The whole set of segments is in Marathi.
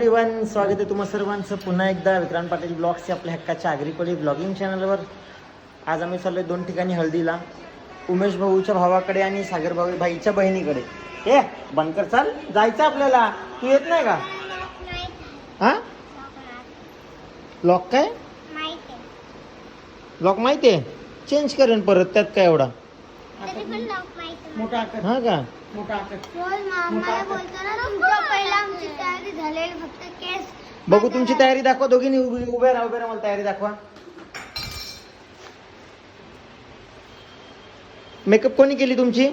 एव्हरीवन स्वागत आहे तुम्हा सर्वांचं. पुन्हा एकदा विक्रांत पाटील ब्लॉग्सच्या आपल्या हक्काच्या आग्रिकोली ब्लॉगिंग चॅनलवर. आज आम्ही चाललोय दोन ठिकाणी हळदीला. उमेश भाऊच्या भावाकडे आणि सागर भाऊ भाईच्या बहिणीकडे. हे बनकर चाल. जायचं आपल्याला. तू येत नाही का? हा? लॉक काय? लॉक माहिती आहे चेंज करेन परत त्यात काय एवढा. मोठा हा का? मोठा आकार. फक्त केस बघू तुमची तयारी दाखवा दोघींनी उभी उभ्या राहा उभ्या राहा मला तयारी दाखवा. मेकअप कोणी केली तुमची?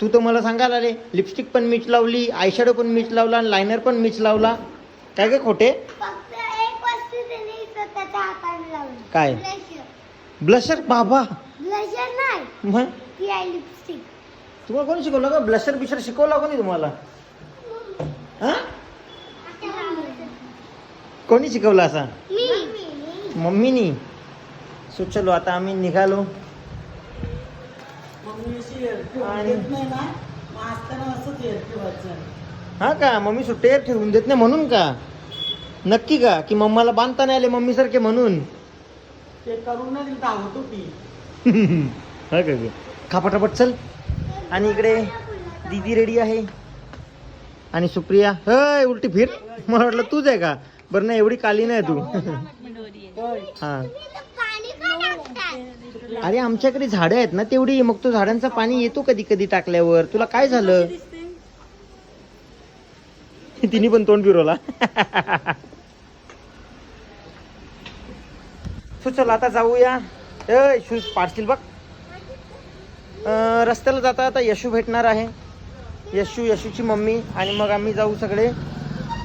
तू तर मला सांगायला आले. लिपस्टिक पण मीच लावली आयशॅडो पण मीच लावला लायनर पण मीच लावला. काय काय खोटे? फक्त एक वस्तू त्यांनी स्वतःच्या हाताने लावली. काय? ब्लशर ब्लशर बाबा! ब्लशर मग? ती आहे लिपस्टिक तुम्हाला कोणी शिकवलं का? ब्लशर बिशर शिकवला कोणी तुम्हाला? हा? कोणी शिकवलं असा? मम्मीनी. सो चलो आता आम्ही निघालो. हा का? मम्मी सुट्टीवर ठेवून देत नाही म्हणून का? नक्की का? की मम्माला बांधता नाही आले मम्मी सारखे म्हणून? ते करून नाही दिलं हा का ग? चल. आणि इकडे दीदी रेडी आहे. आणि सुप्रिया हय उलटी फिर. मला वाटलं तूच आहे का? बरं नाही एवढी काली नाही तू. हा. अरे आमच्याकडे झाडं आहेत ना तेवढी. मग तो झाडांचं पाणी येतो कधी कधी टाकल्यावर. तुला काय झालं? तिने पण तोंड फिरवला. सो चल आता जाऊया. ए शूज पाडशील बघ. रस्त्याला जाता आता यशू भेटणार आहे. यशू यशूची मम्मी आणि मग आम्ही जाऊ सगळे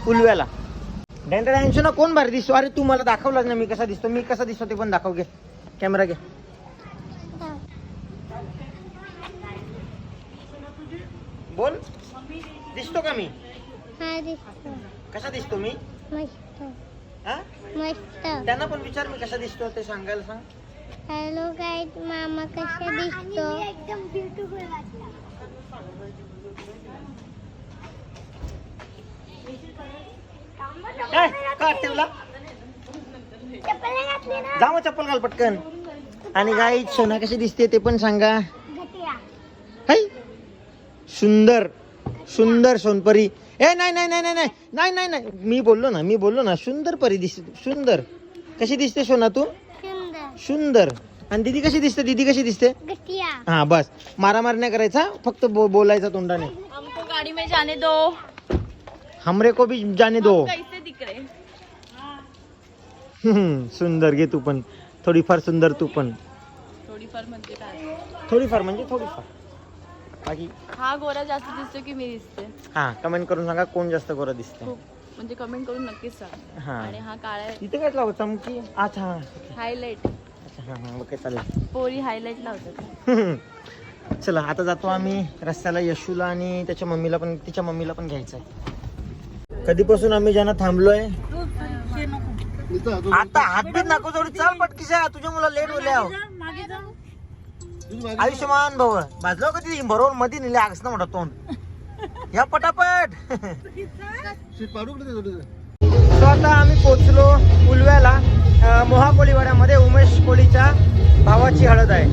उलव्याला डेंटर ना कोण भारी दिसतो? अरे तू मला दाखवलाच ना मी कसा दिसतो? मी कसा दिसतो ते पण दाखव घे. कॅमेरा घे. बोल. दिसतो का मी? हा कसा दिसतो मी? हा? त्यांना पण विचार मी कसा दिसतो ते सांगायला सांग. हॅलो काय मामा कशा दिसतो? एकदम वाटला. काय चप्पल घाल पटकन. आणि गाई सोना कशी दिसते ते पण सांगा. हाय सुंदर सुंदर सोनपरी. ए नाही नाही नाही नाही नाही नाही नाही. मी बोललो ना मी बोललो ना सुंदर परी दिसते सुंदर. कशी दिसते सोना तू? सुंदर. आणि दीदी कशी दिसते? दीदी कशी दिसते? हा बस. मारामार नाही करायचा फक्त बो बोलायचा तोंडाने. हमको गाड़ी में जाने दो. हमरे को भी जाने दो. कैसे दिख रहे हम्म, सुंदर घे तू पण. थोडीफार सुंदर तू पण. थोडीफार म्हणजे काय? थोडीफार म्हणजे थोडीफार. बाकी? हा गोरा जास्त दिसतो की मी दिसते? हा कमेंट करून सांगा कोण जास्त गोरा दिसते म्हणजे कमेंट करून नक्कीच सांग. हा. आणि हा काळा इथे काय लावत चमकी? अच्छा हा हायलाइट ओके चालेल. पोरी हायलाइट लावतात. चला आता जातो आम्ही रस्त्याला यशूला आणि त्याच्या मम्मीला पण तिच्या मम्मीला पण घ्यायचं आहे कधीपासून आम्ही ज्यांना थांबलोय? आता हातबीत नको जोडी चाल पटकीच्या तुझ्या मुला लेट होल्या आयुष्यमान भाऊ भाजलो कधी बरोबर मध्ये नेले आगस ना मोठा तोंड. या पटापट. सो आता आम्ही पोचलो उलव्याला अं, मोहा कोळीवाड्यामध्ये उमेश कोळीच्या भावाची हळद आहे.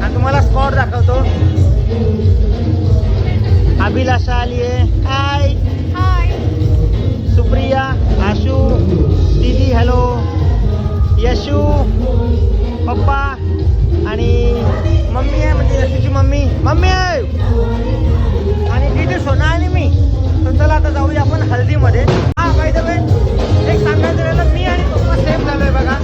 आणि तुम्हाला स्पॉट दाखवतो. अभिलाषा आली आहे. हाय सुप्रिया आशू दीदी हॅलो यशू पप्पा आणि मम्मी आहे म्हणजे यशूची मम्मी. मम्मी आहे! आणि सोना आणि मी. तर चला आता जाऊया आपण हल्दीमध्ये. हा पाहिजे एक सांगायचं राहिलं मी आणि पप्पा सेम झालोय बघा.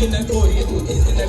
नवीन कोरी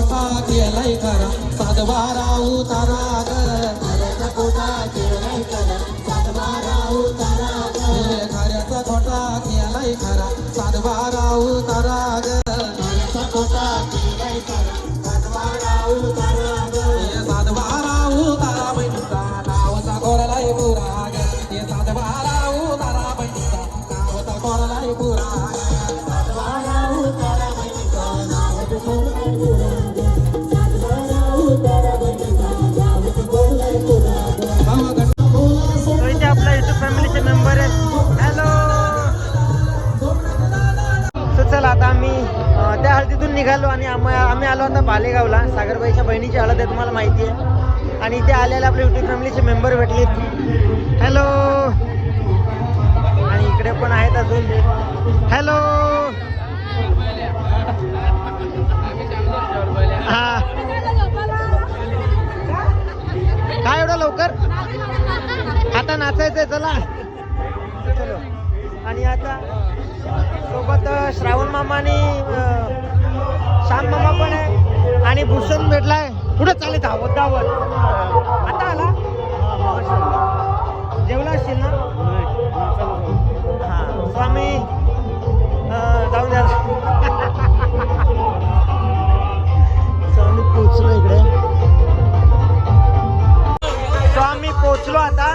खऱ्याचा खोटा केलाय खरा सातबारा उतारा मालेगावला. सागरबाईच्या बहिणीची हळद आहे तुम्हाला माहिती आहे. आणि इथे आलेले आपले युट्यूब फॅमिलीचे मेंबर भेटलेत. हॅलो आणि इकडे पण आहेत अजून. हॅलो हा. काय एवढं लवकर? आता नाचायचंय चला. आणि आता सोबत श्रावण मामा आणि श्याम मामा पण आहे. आणि भूषण भेटलाय. पुढे चालेल धावत धावत. आता आला? जेवला असशील ना? स्वामी जाऊन द्या. स्वामी पोचलो इकडे. स्वामी पोचलो आता.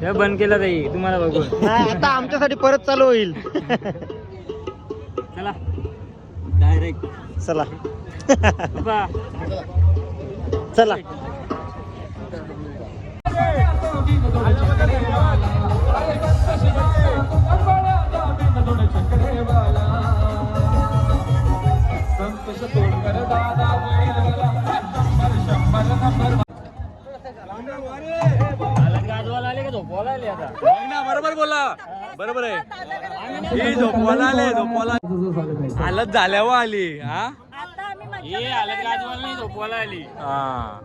हे बंद केलं ताई तुम्हाला बघून. नाही, आता आमच्यासाठी परत चालू होईल. चला. डायरेक्ट चला. चला. गाजवाला आले का झोपवाला आले आता? बरोबर बोला. बरोबर आहे. ही झोपवाला आले झोपवाला हालत झाल्यावर आली हा? हे आलं गाजवाला नाही झोपवाला आली. हा.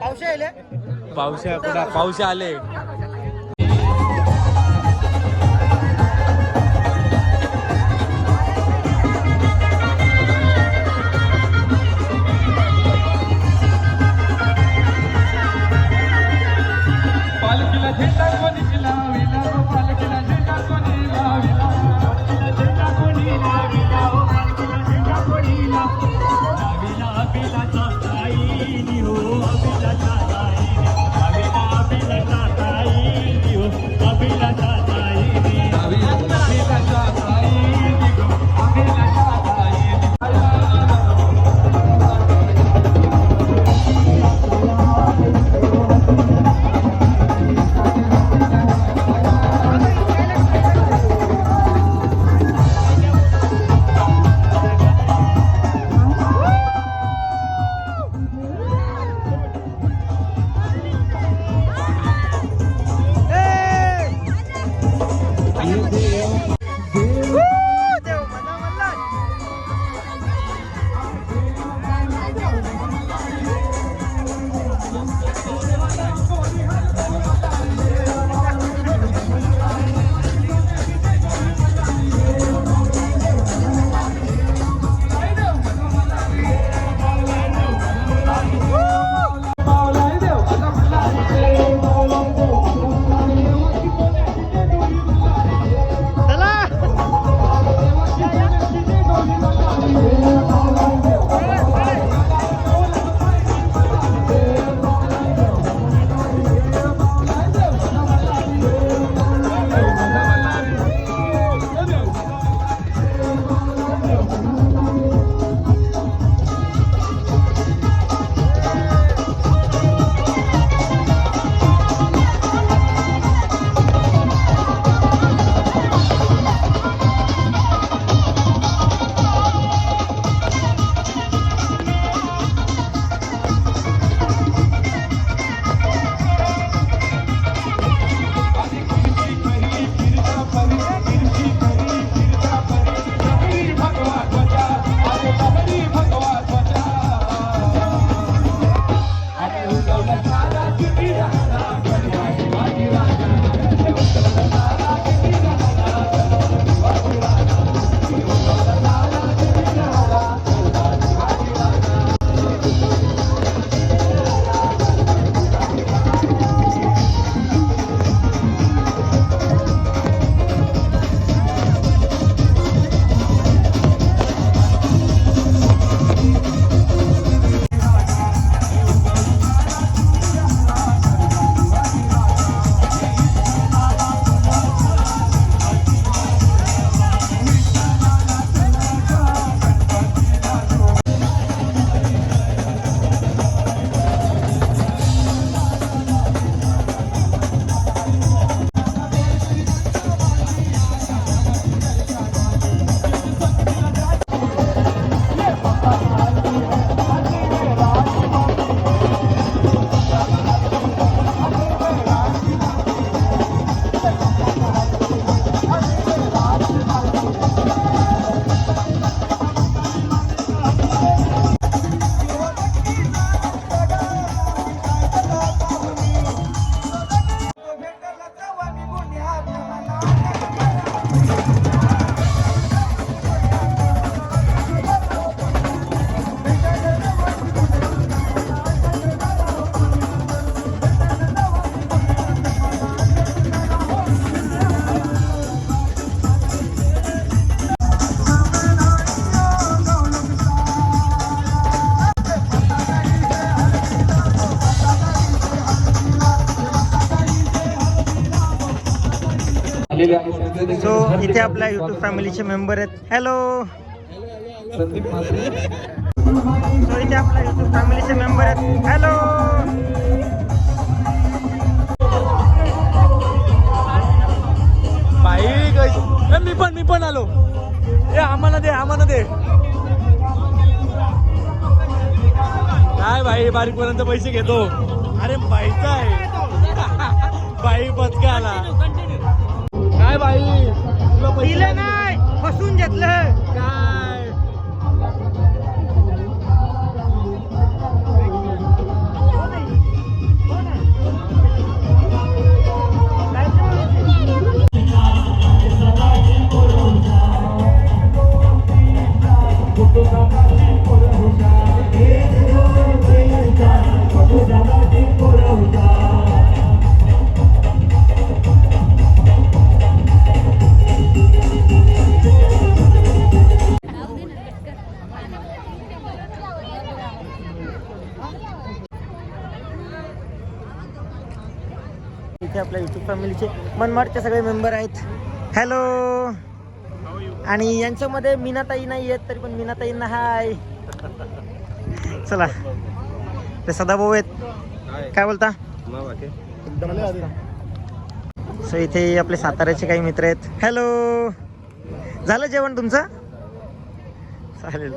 पावशी आले? पावसा कुठं? पावसा आले. सो इथे आपल्या युट्यूब फॅमिलीचे मेंबर आहेत. हॅलो सो इथे आपल्या युट्यूब फॅमिलीचे मेंबर आहेत. हॅलो बाई मी पण मी पण आलो. ए आम्हाला दे आम्हाला दे. काय भाई बारीक पर्यंत पैसे घेतो. अरे बाईचा आहे. बाई पचका आला काय बाई तुला पैसे दिलं नाही. फसून घेतलं. काय? आपल्या युट्यूब फॅमिलीचे मनमाडचे सगळे मेंबर आहेत. हॅलो आणि यांच्यामध्ये मीनाताई नाही आहेत तरी पण मीनाताईंना हाय चला. ते सदाभाऊ आहेत. काय बोलता? सो इथे आपले साताऱ्याचे काही मित्र आहेत. हॅलो झालं जेवण तुमचं? चालेल.